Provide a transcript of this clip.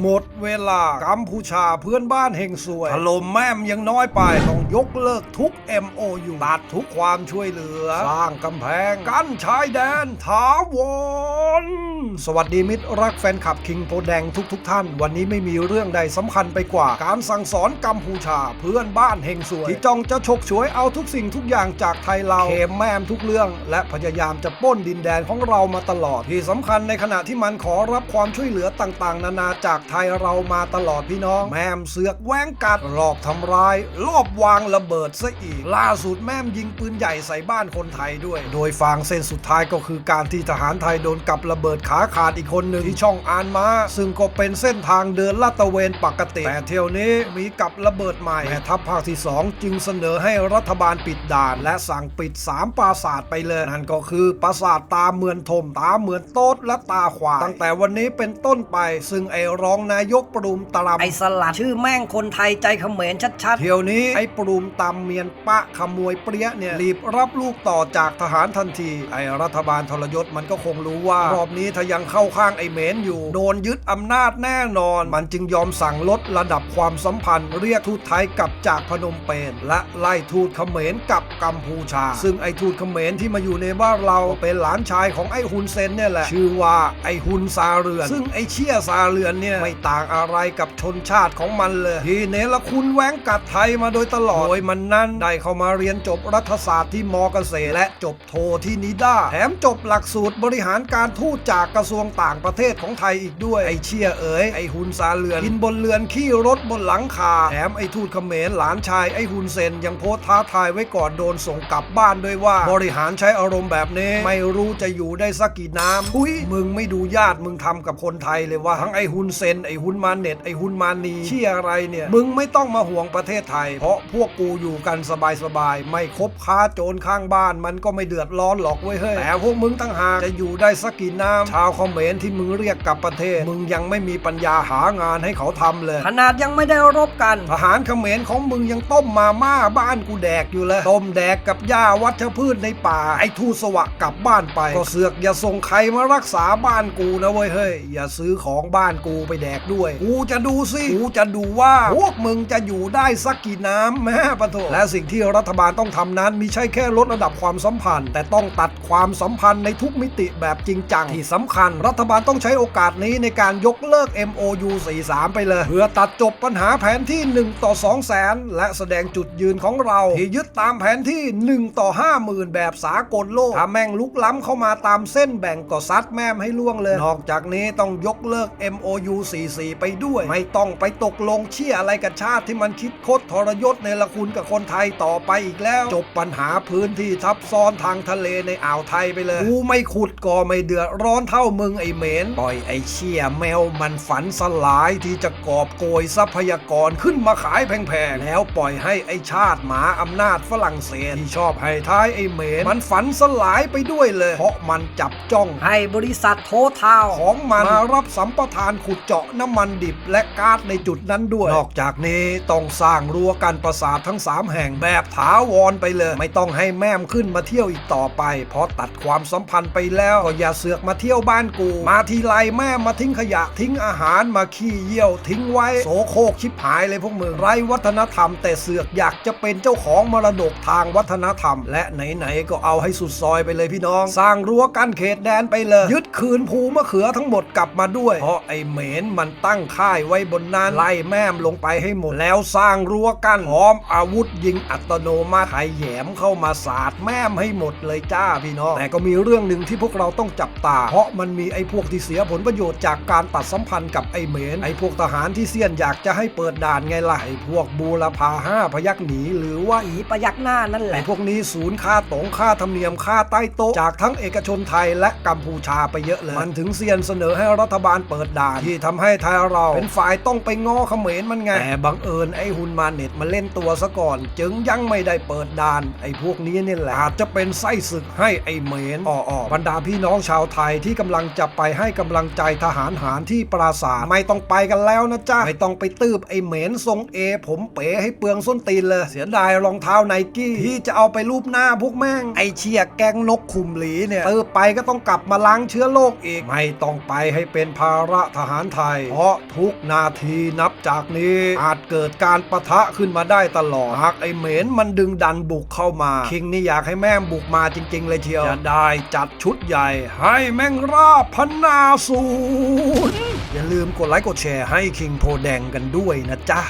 หมดเวลากัมพูชาเพื่อนบ้านเฮงซวยถล่มแม่มยังน้อยไป ต้องยกเลิกทุก MOU ตัดทุกความช่วยเหลือ สร้างกำแพง กั้นชายแดนถาวรสวัสดีมิตรรักแฟนคลับคิงโพแดงทุกๆทท่าน วันนี้ไม่มีเรื่องใดสำคัญไปกว่า การสั่งสอนกัมพูชาเพื่อนบ้านเฮงซวย ที่จ้องจะฉกฉวยเอาทุกสิ่งทุกอย่างจากไทยเราเขมแม่มทุกเรื่อง และพยายามจะป้นดินแดนของเรามาตลอดที่สำคัญในขณะที่มันขอรับความช่วยเหลือต่างๆ นานาจากไทยเรามาตลอดพี่น้อง แม่มเสือกแว้งกัดรอบทำร้าย รอบวางระเบิดซะอีก ล่าสุดแม่มยิงปืนใหญ่ใส่บ้านคนไทยด้วย โดยฟางเส้นสุดท้ายก็คือการที่ทหารไทยโดนกับระเบิดขาขาดอีกคนหนึ่งที่ช่องอานมา ซึ่งก็เป็นเส้นทางเดินลาดตระเวนปกติ แต่เที่ยวนี้มีกับระเบิดใหม่แม่ทัพภาคที่ 2 จึงเสนอให้รัฐบาลปิดด่าน และสั่งปิด 3 ปราสาทไปเลย นั่นก็คือปราสาทตาเมือนทม ตาเมือนโต๊ดและตาขวางตั้งแต่วันนี้เป็นต้นไป ซึ่งไอรองนายกปรุมตรำไอสลัดชื่อแม่งคนไทยใจเขมรชัดเที่ยวนี้ไอ้ปรุมตำเมียนปะขโมยเปรี้ยเนี่ยรีบรับลูกต่อจากทหารทันที ไอ้รัฐบาลทรยศมันก็คงรู้ว่ารอบนี้ถ้ายังเข้าข้างไอ้เหมนอยู่ โดนยึดอำนาจแน่นอน มันจึงยอมสั่งลดระดับความสัมพันธ์ เรียกทูตไทยกลับจากพนมเปญและไล่ทูตเขมรกลับกัมพูชา ซึ่งไอ้ทูตเขมรที่มาอยู่ในบ้านเราเป็นหลานชายของไอ้ฮุนเซนเนี่ยแหละชื่อว่าไอ้ฮุนซาเรือน ซึ่งไอ้เชี่ยซาเรือนเนี่ยไม่ต่างอะไรกับชนชาติของมันเลยที่เนรคุณแหวงกัดไทยมาโดยตลอดโดยมันนั้นได้เข้ามาเรียนจบรัฐศาสตร์ที่มอเกษตรและจบโทที่นิด้าแถมจบหลักสูตรบริหารการทูตจากกระทรวงต่างประเทศของไทยอีกด้วยไอเชี่ยเอ๋ยไอ้ฮุนซาเรือนกินบนเรือนขี้รถบนหลังคาแถมไอทูตเขมรหลานชายไอ้ฮุนเซนยังโพสท้าทายไว้ก่อนโดนส่งกลับบ้านด้วยว่า บริหารใช้อารมณ์แบบนี้ ไม่รู้จะอยู่ได้สักกี่น้ำทุยมึงไม่ดูญาติมึงทำกับคนไทยเลยว่าทั้งไอ้ฮุนเซนไอ้ฮุนมาเน็ตไอ้ฮุนมานีเชี่ยอะไรเนี่ย มึงไม่ต้องมาห่วงประเทศไทย เพราะพวกกูอยู่กันสบายๆ ไม่คบค้าโจรข้างบ้านมันก็ไม่เดือดร้อนหรอกเว้ยเฮ้ยแต่พวกมึงตั้งหากจะอยู่ได้สักกี่น้ำชาวเขมรที่มึงเรียกกลับประเทศ มึงยังไม่มีปัญญาหางานให้เขาทำเลยๆขนาดยังไม่ได้รบกัน ทหารเขมรของมึงยังต้มมาม่าบ้านกูแดกอยู่เลยต้มแดกกับหญ้าวัชพืชในป่าไอ้ทูตสวะกลับบ้านไป ก็เสือกอย่าส่งใครมารักษาบ้านกูนะเว้ยเฮ้ยอย่าซื้อของบ้านกูไปแดกด้วย กูจะดูสิ กูจะดูว่าพวกมึงจะอยู่ได้สักกี่น้ำแม่ปะโถและสิ่งที่รัฐบาลต้องทำนั้นมิใช่แค่ลดระดับความสัมพันธ์ แต่ต้องตัดความสัมพันธ์ในทุกมิติแบบจริงจังที่สำคัญ รัฐบาลต้องใช้โอกาสนี้ในการยกเลิก MOU 43 ไปเลย เพื่อตัดจบปัญหาแผนที่ 1 ต่อ 2 แสน และแสดงจุดยืนของเราที่ยึดตามแผนที่ 1 ต่อ 50,000 แบบสากลโลกถ้าแม่งลุกล้ำเข้ามาตามเส้นแบ่งก็ซัดแม่มให้ล่วงเลย นอกจากนี้ต้องยกเลิก MOU 44 ไปด้วย ไม่ต้องไปตกลงเชี่ยอะไรกับชาติที่มันคิดคดทรยศในละคุณกับคนไทยต่อไปอีกแล้ว จบปัญหาพื้นที่ทับซ้อนทางทะเลในอ่าวไทยไปเลยกูไม่ขุดก็ไม่เดือดร้อนเท่ามึงไอเหมนปล่อยไอเชี่ยแมวมันฝันสลายที่จะกอบโกยทรัพยากรขึ้นมาขายแพงๆแล้วปล่อยให้ไอชาติหมาอำนาจฝรั่งเศสที่ชอบให้ท้ายไอเหมนมันฝันสลายไปด้วยเลย เพราะมันจับจ้องให้บริษัทโททาวของมันมารับสัมปทานขุดเจาะน้ำมันดิบและก๊าซในจุดนั้นด้วย นอกจากนี้ต้องสร้างรั้วกันประสาททั้ง 3 แห่งแบบถาวรไปเลย ไม่ต้องให้แม่มขึ้นมาเที่ยวอีกต่อไป เพราะตัดความสัมพันธ์ไปแล้วก็อย่าเสือกมาเที่ยวบ้านกู มาทีไรแม่มาทิ้งขยะทิ้งอาหารมาขี้เยี่ยวทิ้งไว้โสโครกชิบหายเลยพวกมึงไรวัฒนธรรม แต่เสือกอยากจะเป็นเจ้าของมรดกทางวัฒนธรรม และไหนๆก็เอาให้สุดซอยไปเลยพี่น้อง สร้างรั้วกันเขตแดนไปเลย ยึดคืนภูมะเขือทั้งหมดกลับมาด้วย เพราะไอ้เมนมันตั้งค่ายไว้บนนั้นไล่แม่มลงไปให้หมดแล้วสร้างรั้วกันพร้อมอาวุธยิงอัตโนมัติใครแหยมเข้ามาสาดแม่มให้หมดเลยจ้าพี่น้องแต่ก็มีเรื่องหนึ่งที่พวกเราต้องจับตา เพราะมันมีไอ้พวกที่เสียผลประโยชน์จากการตัดสัมพันธ์กับไอ้เหมนไอ้พวกทหารที่เซียนอยากจะให้เปิดด่านไงล่ะไอ้พวกบูรพาห้าพยักหนีหรือว่าอีประยักหน้านั่นแหไอ้ละพวกนี้ศูนย์ค่าตรงค่าธรรมเนียมค่าใต้โต๊ะจากทั้งเอกชนไทยและกัมพูชาไปเยอะเลยมันถึงเซียนเสนอให้รัฐบาลเปิดด่านที่ทำให้ไทยเราเป็นฝ่ายต้องไปง้อเขมรมันไง แต่บังเอิญไอ้ฮุนมาเน็ตมาเล่นตัวซะก่อน จึงยังไม่ได้เปิดด่าน ไอ้พวกนี้นี่แหละอาจจะเป็นไส้ศึกให้ไอ้เหมนอ่อๆบรรดาพี่น้องชาวไทยที่กำำลังจะไปให้กำลังใจทหารหารที่ปราสาทไม่ต้องไปกันแล้วนะจ๊ะไม่ต้องไปตืบไอ้เหมนทรงเอ ผมเป๋ให้เปลืองส้นตีนเลย เสียดายรองเท้าไนกี้ที่จะเอาไปรูปหน้าพวกแม่งไอเชียแกงนกขุมหลีเนี่ยตืบไปก็ต้องกลับมาล้างเชื้อโรคอีก ไม่ต้องไปให้เป็นภาระทหารไทย เพราะทุกนาทีนับจากนี้อาจเกิดการประทะขึ้นมาได้ตลอด หากไอเหม็นมันดึงดันบุกเข้ามา คิงนี่อยากให้แม่งบุกมาจริง ๆ เลยเชียว จะได้จัดชุดใหญ่ ให้แม่งราบพนนาสูนอย่าลืมกดไลค์กดแชร์ให้คิงโพแดงกันด้วยนะจ๊ะ